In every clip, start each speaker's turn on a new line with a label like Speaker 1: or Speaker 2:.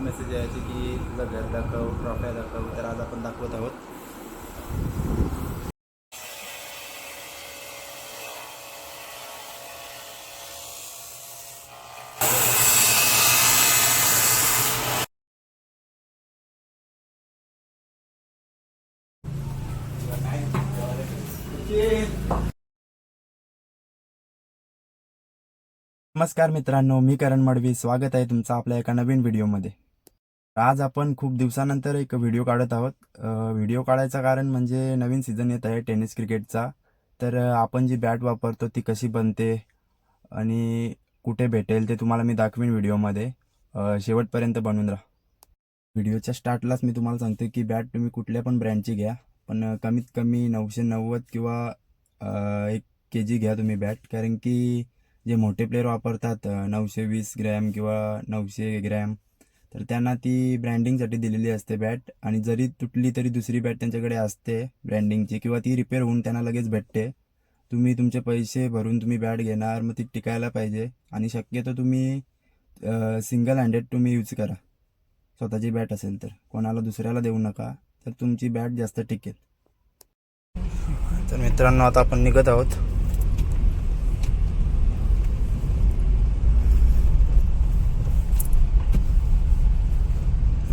Speaker 1: Message यायचे की तुझं घर दाखव ट्रॉफ्या दाखव. तर आज आपण दाखवत आहोत. नमस्कार मित्रांनो मी करण मडवी. स्वागत आहे तुमचं आपल्या एका नवीन व्हिडिओमध्ये आज आपण खूप दिवसानंतर एक व्हिडिओ काढत आहोत. व्हिडिओ काढायचं कारण म्हणजे नवीन सीझन येत आहे टेनिस क्रिकेटचा तर आपण जी बॅट वापरतो ती कशी बनते आणि कुठे भेटेल ते तुम्हाला मी दाखवीन व्हिडिओमध्ये शेवटपर्यंत बनून राहा. व्हिडिओच्या स्टार्टलाच मी तुम्हाला सांगतो की बॅट तुम्ही कुठल्या पण ब्रँडची घ्या. पण कमीत कमी नऊशे नव्वद किंवा एक के जी घ्या तुम्ही बॅट कारण की जे मोठे प्लेअर वापरतात नऊशे वीस ग्रॅम किंवा नऊशे ग्रॅम तर त्यांना ती ब्रँडिंगसाठी दिलेली असते बॅट आणि जरी तुटली तरी दुसरी बॅट त्यांच्याकडे असते ब्रँडिंगची किंवा ती रिपेअर होऊन त्यांना लगेच भेटते. तुम्ही तुमचे पैसे भरून तुम्ही बॅट घेणार मग ती टिकायला पाहिजे. आणि शक्यतो तुम्ही सिंगल हँडेड तुम्ही यूज करा. स्वतःची बॅट असेल तर. कोणाला दुसऱ्याला देऊ नका तर तुमची बॅट जास्त टिकेल. तर मित्रांनो आता आपण निघत आहोत.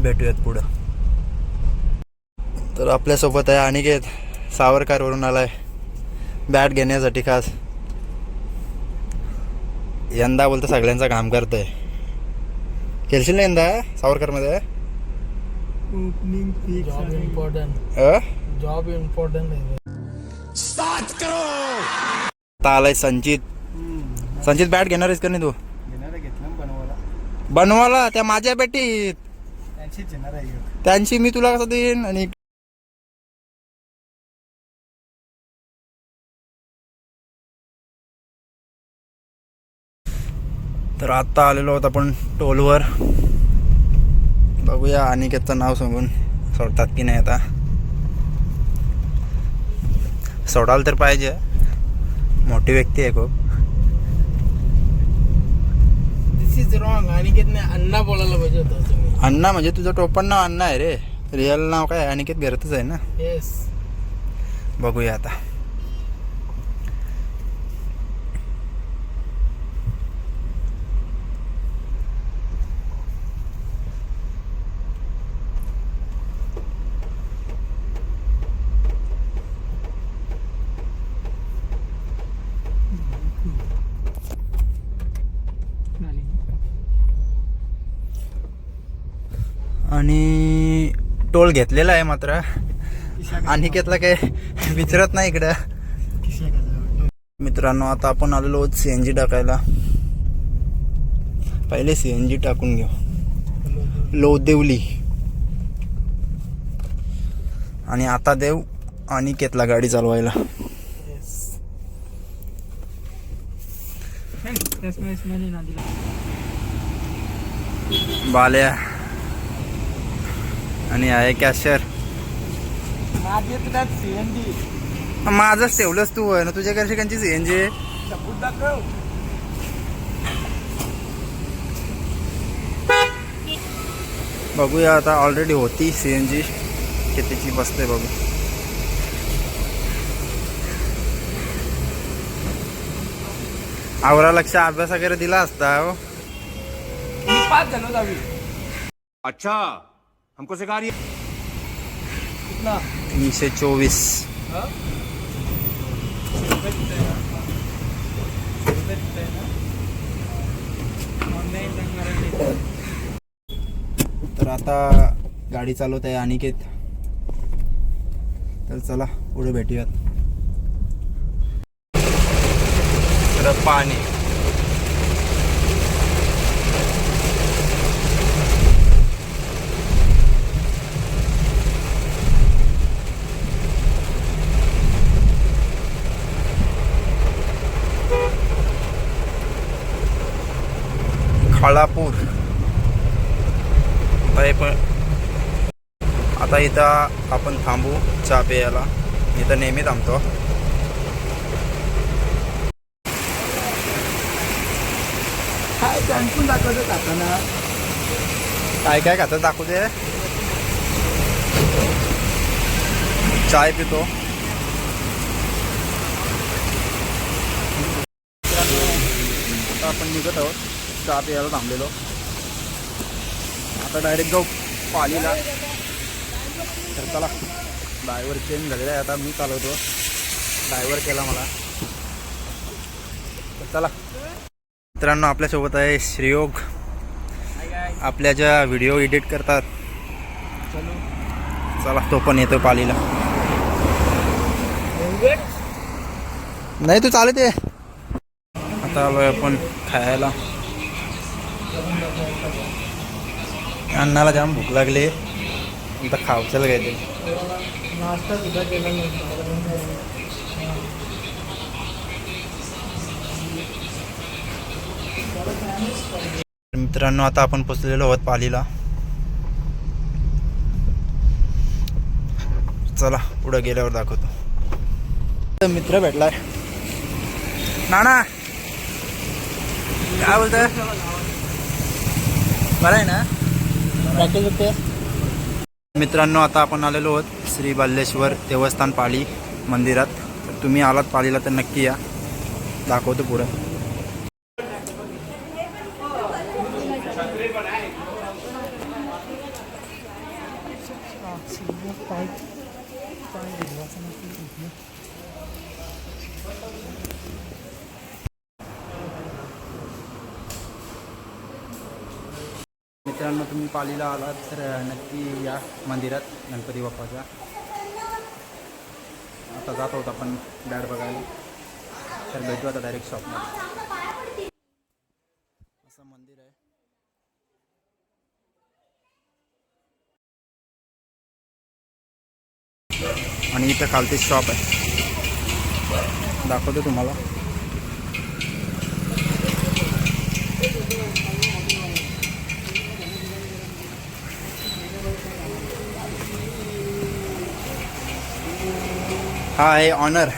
Speaker 1: भेटूयात पुढं. तर आपल्यासोबत आहे अनिकेत सावरकारवरून आलाय. बॅट घेण्यासाठी खास. यंदा बोलतं सगळ्यांचं काम करतोय. खेळशील ना यंदा सावरकरमध्ये?
Speaker 2: Job important? जॉब इम्पॉर्टंट
Speaker 1: आलाय संचित. संचित बॅट घेणार आहेस का नाही तू?
Speaker 2: घेणार घेतलं बनवायला.
Speaker 1: बनवाला त्या माझ्या बॅटीत.
Speaker 2: त्यांचीच येणार आहे
Speaker 1: त्यांची मी तुला कसं देईन आणि तर आत्ता आलेलो आहोत आपण टोलवर. बघूया अनिकेतचं नाव सांगून. सोडतात की नाही आता? सोडाल तर पाहिजे. मोठी व्यक्ती आहे खूप.
Speaker 2: दिस इज रॉंग अनिकेतने अण्णा बोलायला पाहिजे होतं.
Speaker 1: अण्णा म्हणजे तुझं टोपण नाव अण्णा आहे रे. रिअल नाव काय? अनिकेत घरातच आहे ना?
Speaker 2: येस
Speaker 1: बघूया आता. आणि टोल घेतलेला आहे मात्र. अनिकेतला काय? विचारत नाही इकडं. मित्रांनो आता आपण आलेलो आहोत सी एन जी टाकायला. पहिले सी एन जी टाकून घेऊ. लोदेवली. आणि आता देव अनिकेतला गाडी चालवायला. बाल्या. आणि आहे कॅशर.
Speaker 2: माझे
Speaker 1: माझंच ठेवलंच तू आहे ना तुझ्या कंची सी एन जी बघूया आता ऑलरेडी होती सी एन जी कितीची बसते बघू. आवरा लक्ष अभ्यास वगैरे दिला असता हो.
Speaker 2: मी पाच झालो दहावी.
Speaker 3: अच्छा. हमको सिखा रही है।
Speaker 2: कितना?
Speaker 1: तीनशे चोवीस? तर आता गाडी चालवत आहे अनिकेत. तर चला पुढे भेटूयात. तर पाणी. खाळापूर आता हे पण आता इथं आपण थांबू चहा प्यायला. इथं नेहमी थांबतो.
Speaker 2: काय त्यांकून दाखवतो काकाना
Speaker 1: काय काय खातं दाखवू दे चाय पितो. आता आपण निघत आहोत. चहा प्यायला थांबलेलो. आता डायरेक्ट जाऊ पालीला. तर चला ड्रायव्हर चेंज झालेला आहे. आता मी चालवतो. ड्रायव्हर केला मला. तर चला. मित्रांनो आपल्यासोबत आहे श्रीयोग. आपल्या ज्या व्हिडिओ एडिट करतात. चला तो पण येतो पालीला. नाही तू चालत आहे आता आलोय आपण खायला. अन्नाला जाम भूक लागली. आता
Speaker 2: नाश्ता सुद्धा केला नव्हता
Speaker 1: मित्रांनो आता आपण पोचलेलो आहोत पालीला. चला पुढे गेल्यावर दाखवतो. तर मित्र भेटलाय. नाना! काय बोलतोय? बरं आहे ना?
Speaker 2: पॅकेज होते.
Speaker 1: मित्रांनो आता आपण आलेलो आहोत श्री बाल्लेश्वर देवस्थान पाली मंदिरात. तुम्ही आलात पालीला तर नक्की या. दाखवतो पुढं. मित्रांनो तुम्ही पालीला आलात तर नक्की या मंदिरात गणपती बाप्पाच्या. आता जात आहोत आपण बॅट बघायला. तर भेटू आता डायरेक्ट शॉपमध्ये असं मंदिर आहे. आणि इथं खालती शॉप आहे. दाखवतो तुम्हाला. हा आहे ऑनर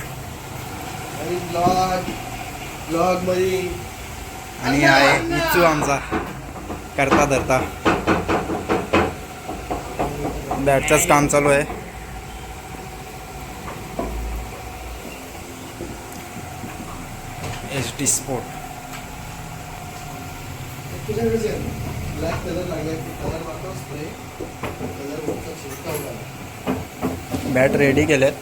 Speaker 2: ब्लॉग ब्लॉगमध्ये
Speaker 1: आणि हा आहे इच्छू आमचा. करता धरता. बॅटचंच काम चालू आहे. H D sport.
Speaker 2: Black colour लागला कलर मारतो स्प्रे कलर शिरका होता
Speaker 1: बॅट रेडी केलेत.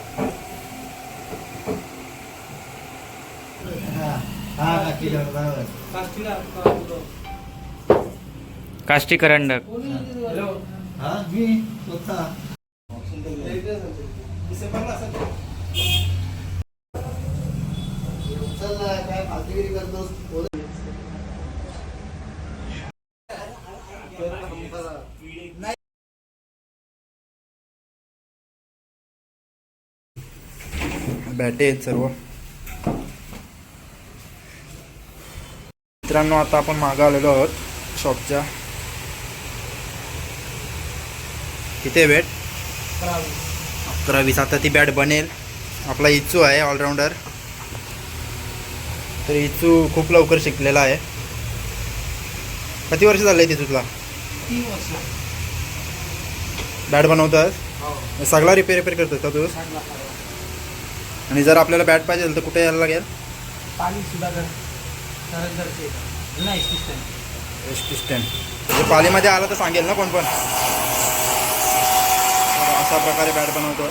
Speaker 4: काष्टी करंडक
Speaker 2: हा.
Speaker 1: बॅटे आहेत सर्व. मित्रांनो आता आपण मागं आलेलो आहोत शॉपच्या किती आहे बॅट अकरा वीस आता ती बॅट बनेल. आपला इच्छू आहे ऑलराऊंडर तर इच्छू खूप लवकर शिकलेला आहे. किती वर्ष झालं आहे
Speaker 2: वर्ष.
Speaker 1: बॅट बनवतात
Speaker 2: हो.
Speaker 1: सगळा रिपेअर रिपेअर करतात का तू? आणि जर आपल्याला बॅट पाहिजे असेल तर कुठे यायला लागेल? एस टी स्टँड म्हणजे पालीमध्ये आला तर सांगेल ना कोण पण अशा प्रकारे बॅट बनवतो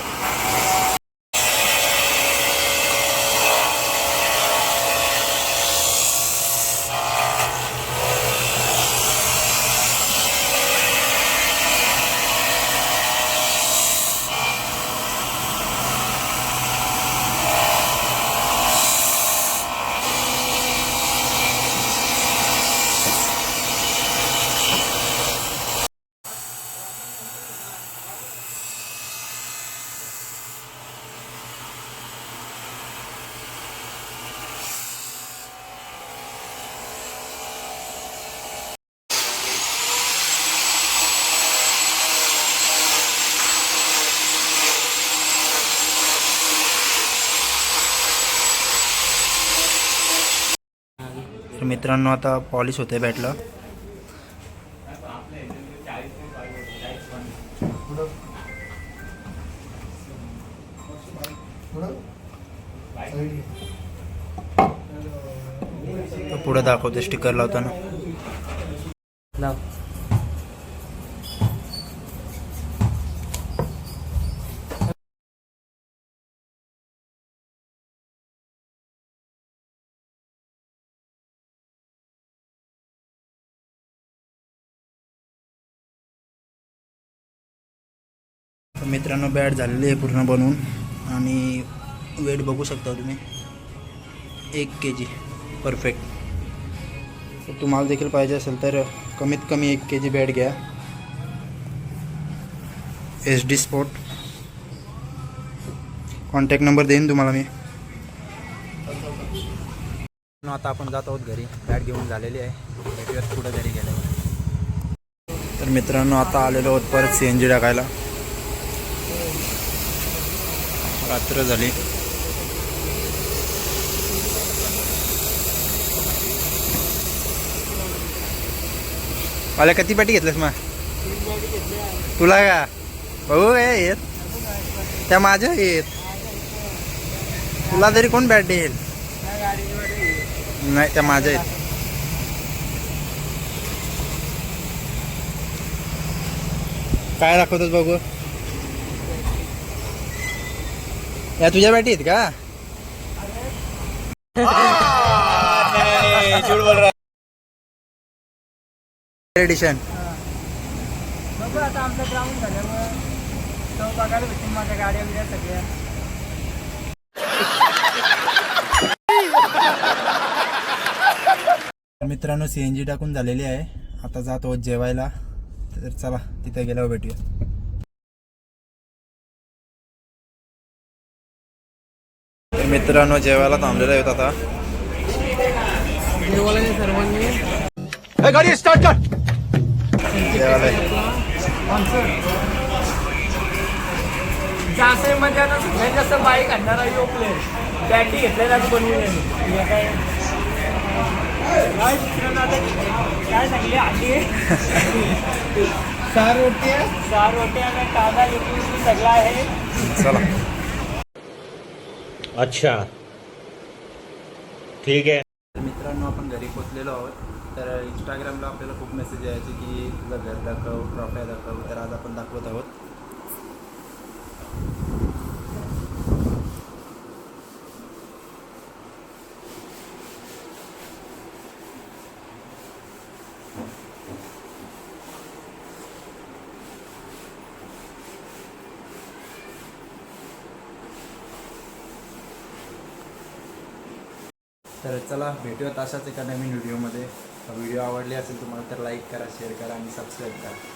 Speaker 1: तर मित्रांनो आता पॉलिश होते बॅटला. पुढे दाखवते स्टिकर लावताना.
Speaker 4: लाव.
Speaker 1: तर मित्रांनो बॅट झालेली आहे पूर्ण बनवून. आणि वेट बघू शकता तुम्ही. एक के जी परफेक्ट तर तुम्हाला देखील पाहिजे असेल तर कमीत कमी एक के जी बॅट घ्या. H D sport contact number देईन तुम्हाला मी. आता आपण जात आहोत घरी. बॅट घेऊन झालेली आहे. भेटूयात पुढे घरी गेल्यावर. तर मित्रांनो आता आलेलो आहोत परत सी एन जी टाकायला. पात्र झाले. मला किती पाठी घेतल्यास मग? तुला का? हो, बघू काय येत. त्या माझ्या येत. तुला तरी कोण बॅट देईल? नाही त्या माझ्या येत. काय दाखवतात बघू? या तुझ्या बॅटी आहेत का एडिशन
Speaker 2: बघू आता आमचं ग्राउंड झाल्यामुळे. तो बघायला भेटून माझ्या गाड्या बिड्या सगळ्या.
Speaker 1: मित्रांनो सी एन जी टाकून झालेली आहे. आता जातो जेवायला. तर चला तिथे गेल्यावर भेटूया. मित्रांनो जेवायला थांबलेलो आहेत आता.
Speaker 2: सर्वांनी
Speaker 3: गाड़ी स्टार्ट कर.
Speaker 1: जेवायला
Speaker 2: जासे म्हणजे आता सगळ्यात जास्त बाईक आणणारा यो घेतलेला बनवून काय काय सांगले रोट्या रोट्या आणि कांदा लिंबू सगळं आहे.
Speaker 1: चला.
Speaker 3: अच्छा. ठीक आहे.
Speaker 1: तर मित्रांनो आपण घरी पोचलेलो आहोत. तर इंस्टाग्रामला आपल्याला खूप मेसेज यायचे की तुझं घर दाखव ट्रॉफ्या दाखव. तर आज आपण दाखवत आहोत. तर चला भेटूयात अशाच एका नवीन व्हिडिओमध्ये व्हिडिओ आवडले असेल तुम्हाला तर लाईक करा शेअर करा आणि सबस्क्राईब करा.